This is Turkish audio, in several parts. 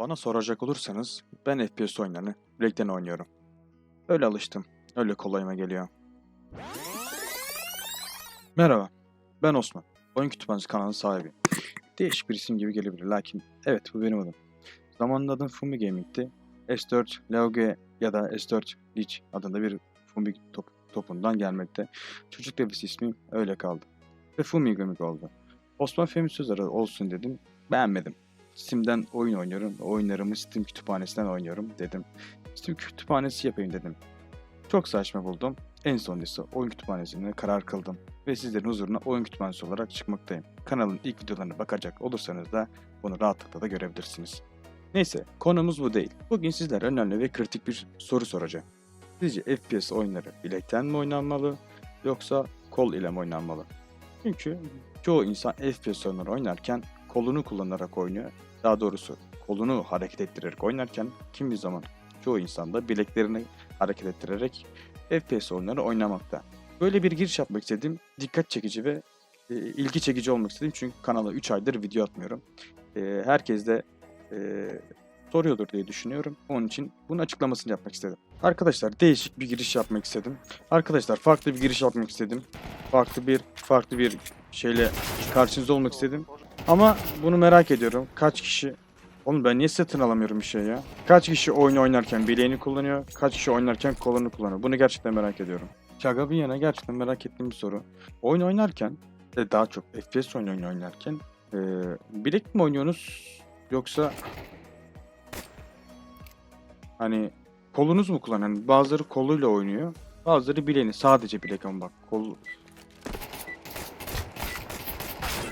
Bana soracak olursanız ben FPS oyunlarını Black'ten oynuyorum. Öyle alıştım. Öyle kolayıma geliyor. Merhaba. Ben Osman. Oyun Kütüphanesi kanalının sahibi. Değişik bir isim gibi gelebilir lakin evet bu benim adım. Zamanında adım Fumi Gaming'ti. S4 Lauge ya da S4 Lich adında bir Fumi top, topundan gelmekte. Çocuk devisi ismim öyle kaldı. Ve Fumi Gaming oldu. Osman Femi Sözarı olsun dedim. Beğenmedim. Steam'den oyun oynuyorum. Oyunlarımı Steam kütüphanesinden oynuyorum dedim. Steam kütüphanesi yapayım dedim. Çok saçma buldum. En sonunda oyun kütüphanesine karar kıldım. Ve sizlerin huzuruna oyun kütüphanesi olarak çıkmaktayım. Kanalın ilk videolarına bakacak olursanız da bunu rahatlıkla da görebilirsiniz. Neyse konumuz bu değil. Bugün sizlere önemli ve kritik bir soru soracağım. Sizce FPS oyunları bilekten mi oynanmalı yoksa kol ile mi oynanmalı? Çünkü çoğu insan FPS oyunları oynarken kolunu kullanarak oynuyor. Daha doğrusu kolunu hareket ettirerek oynarken kimi zaman çoğu insan da bileklerini hareket ettirerek FPS oyunları oynamakta. Böyle bir giriş yapmak istedim. Dikkat çekici ve e, ilgi çekici olmak istedim. Çünkü kanala 3 aydır video atmıyorum. E, herkes de e, soruyordur diye düşünüyorum. Onun için bunun açıklamasını yapmak istedim. Arkadaşlar değişik bir giriş yapmak istedim. Arkadaşlar farklı bir giriş yapmak istedim. Farklı bir farklı bir şeyle karşınızda olmak istedim. Ama bunu merak ediyorum. Kaç kişi Oğlum ben niye satın alamıyorum bir şey ya? Kaç kişi oyun oynarken bileğini kullanıyor, kaç kişi oynarken kolunu kullanıyor? Bunu gerçekten merak ediyorum. Şaka bir yana gerçekten merak ettiğim bir soru. Oyun oynarken, e, daha çok FPS oyun oynarken e, bilek mi oynuyorsunuz yoksa hani kolunuz mu kullanıyor? Yani bazıları koluyla oynuyor, bazıları bileğini sadece bilek ama bak kol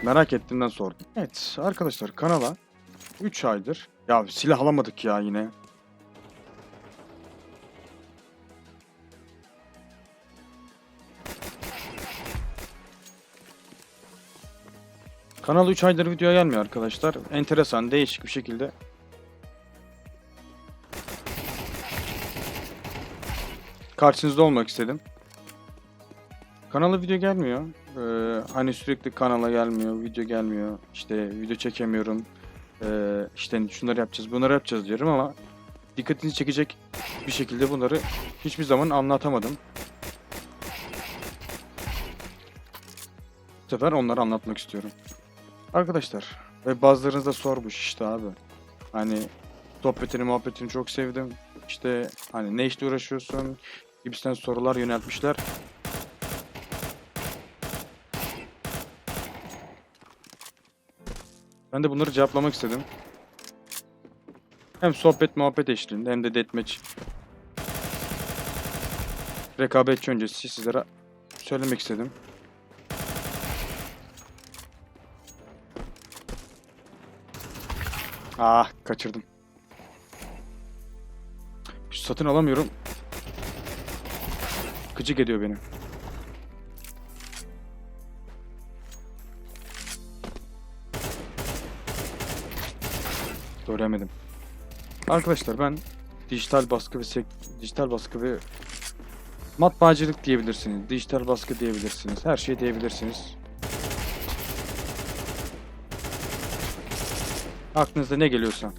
Merak ettiğimden sordum. Evet arkadaşlar kanala 3 aydır. Ya silah alamadık ya yine. Kanal 3 aydır video gelmiyor arkadaşlar. Enteresan, değişik bir şekilde. Karşınızda olmak istedim. Kanala video gelmiyor. Ee, hani sürekli kanala gelmiyor, video gelmiyor. İşte video çekemiyorum. Ee, işte şunları yapacağız, bunları yapacağız diyorum ama dikkatinizi çekecek bir şekilde bunları hiçbir zaman anlatamadım. Bu sefer onları anlatmak istiyorum. Arkadaşlar ve bazılarınız da sormuş işte abi. Hani sohbetini muhabbetini çok sevdim. İşte hani ne işle uğraşıyorsun gibisinden sorular yöneltmişler. Ben de bunları cevaplamak istedim. Hem sohbet muhabbet eşliğinde hem de deathmatch rekabetçi öncesi sizlere söylemek istedim. Ah kaçırdım. Satın alamıyorum. Gıcık ediyor beni. Göremedim. Arkadaşlar ben dijital baskı ve sek dijital baskı ve matbaacılık diyebilirsiniz. Dijital baskı diyebilirsiniz. Her şey diyebilirsiniz. Aklınızda ne geliyorsa.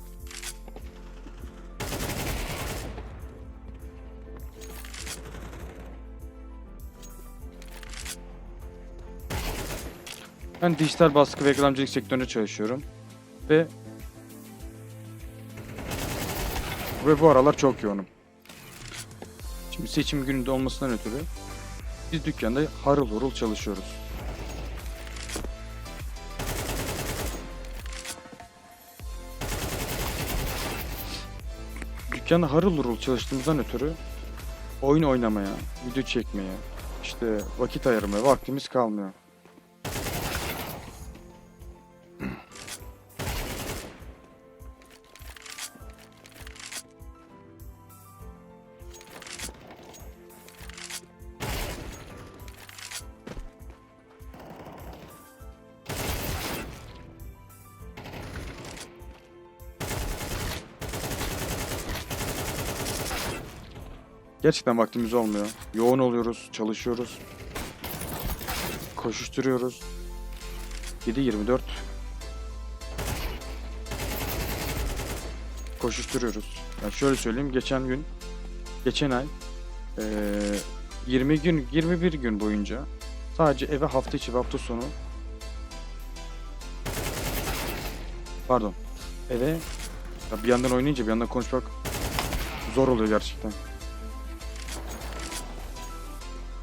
Ben dijital baskı ve reklamcılık sektöründe çalışıyorum. Ve Ve bu aralar çok yoğunum. Şimdi seçim gününde olmasından ötürü biz dükkanda harıl hurul çalışıyoruz. Dükkanda harıl hurul çalıştığımızdan ötürü oyun oynamaya, video çekmeye, işte vakit ayırmaya vaktimiz kalmıyor. Gerçekten vaktimiz olmuyor. Yoğun oluyoruz, çalışıyoruz. Koşuşturuyoruz. 7-24 koşuşturuyoruz. Yani şöyle söyleyeyim geçen gün geçen ay eee 20 gün 21 gün boyunca sadece eve hafta içi ve hafta sonu pardon eve ya bir yandan oynayınca bir yandan konuşmak zor oluyor gerçekten.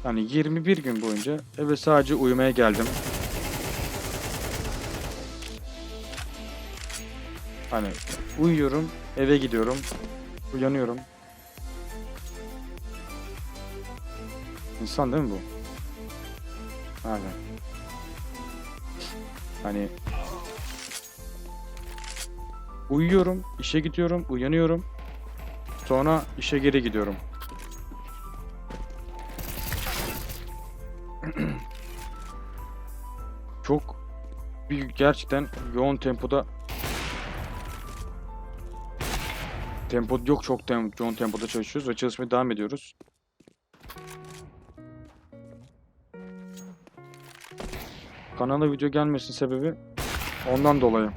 Yani 21 gün boyunca eve sadece uyumaya geldim. Hani uyuyorum, eve gidiyorum, uyanıyorum. İnsan değil mi bu? Aynen. Hani uyuyorum, işe gidiyorum, uyanıyorum. Sonra işe geri gidiyorum. Çok bir gerçekten yoğun tempoda tempo yok çok tem yoğun tempoda çalışıyoruz ve çalışmaya devam ediyoruz. Kanala video gelmesin sebebi ondan dolayı.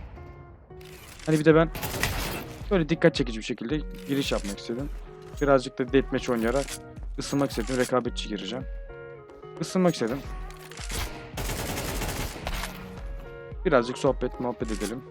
Hani bir de ben böyle dikkat çekici bir şekilde giriş yapmak istedim. Birazcık da deathmatch oynayarak ısınmak istedim. Rekabetçi gireceğim. Isınmak istedim. Birazcık sohbet muhabbet edelim.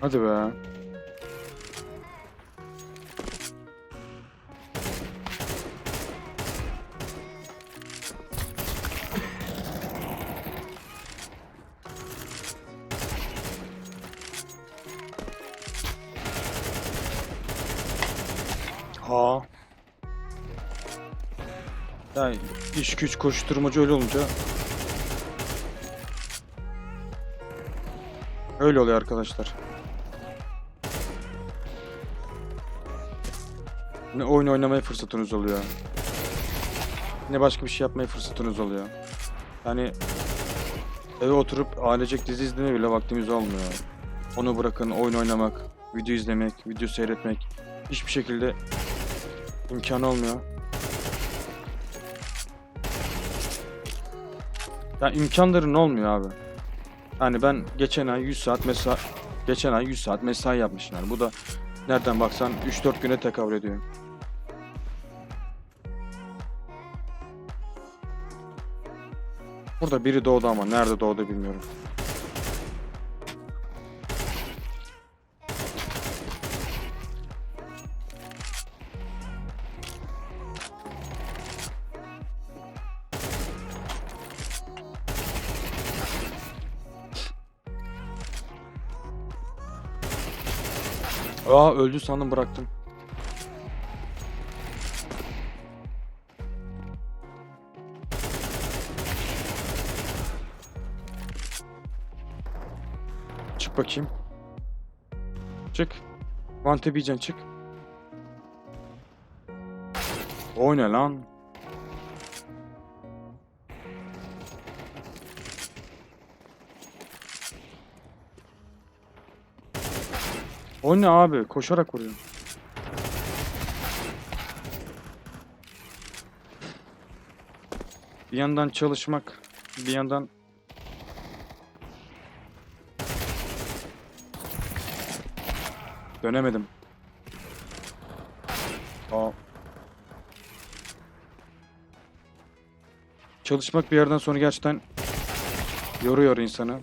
Hadi be. Ha. Yani iş güç koşturmacı öyle olunca öyle oluyor arkadaşlar. Ne oyun oynamaya fırsatınız oluyor. Ne başka bir şey yapmaya fırsatınız oluyor. Yani eve oturup ailecek dizi izlemeye bile vaktimiz olmuyor. Onu bırakın oyun oynamak, video izlemek, video seyretmek hiçbir şekilde imkanı olmuyor. Ya imkanların olmuyor abi. Yani ben geçen ay 100 saat mesai geçen ay 100 saat mesai yapmışım yani. Bu da nereden baksan 3-4 güne tekabül ediyor. Burada biri doğdu ama nerede doğdu bilmiyorum. Aa öldü sandım bıraktım. Bakayım. Çık. Vante yiyeceksin çık. O ne lan? O ne abi? Koşarak vuruyor. Bir yandan çalışmak, bir yandan dönemedim. Aa. Çalışmak bir yerden sonra gerçekten yoruyor insanı.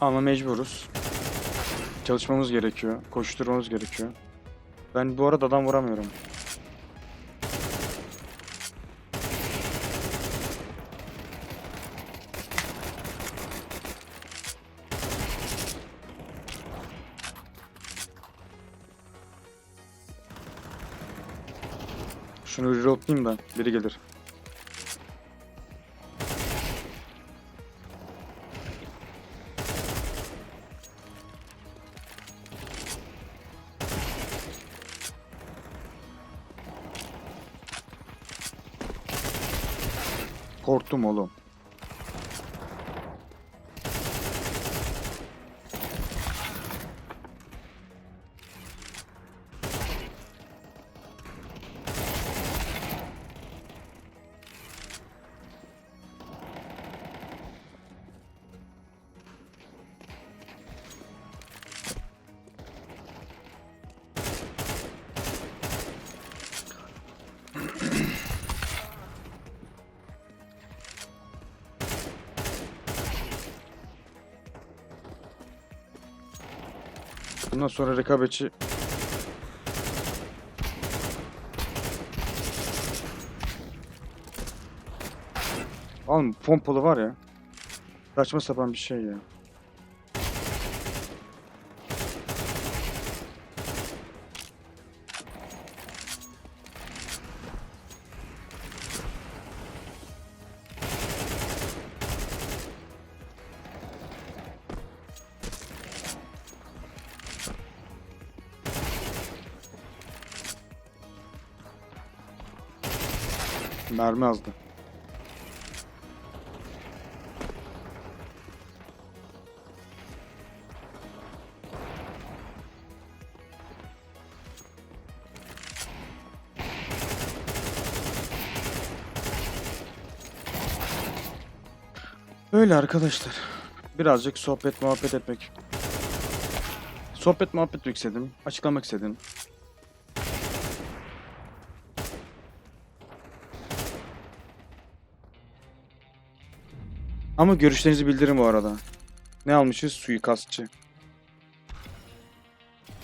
Ama mecburuz. Çalışmamız gerekiyor. Koşturmamız gerekiyor. Ben bu arada adam vuramıyorum. Şunu reloadlayayım ben. Biri gelir. Korktum oğlum. Bundan sonra rekabetçi Oğlum pompalı var ya. Saçma sapan bir şey ya. Mermi azdı. Öyle arkadaşlar. Birazcık sohbet muhabbet etmek. Sohbet muhabbet istedim. Açıklamak istedim. Ama görüşlerinizi bildirin bu arada. Ne almışız? Suikastçı.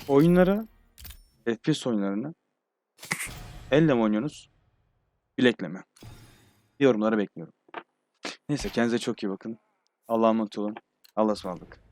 Oyunları, FPS oyunlarını elle mi oynuyorsunuz? Bilekle mi? Yorumları bekliyorum. Neyse kendinize çok iyi bakın. Allah'a emanet olun. Allah'a ısmarladık.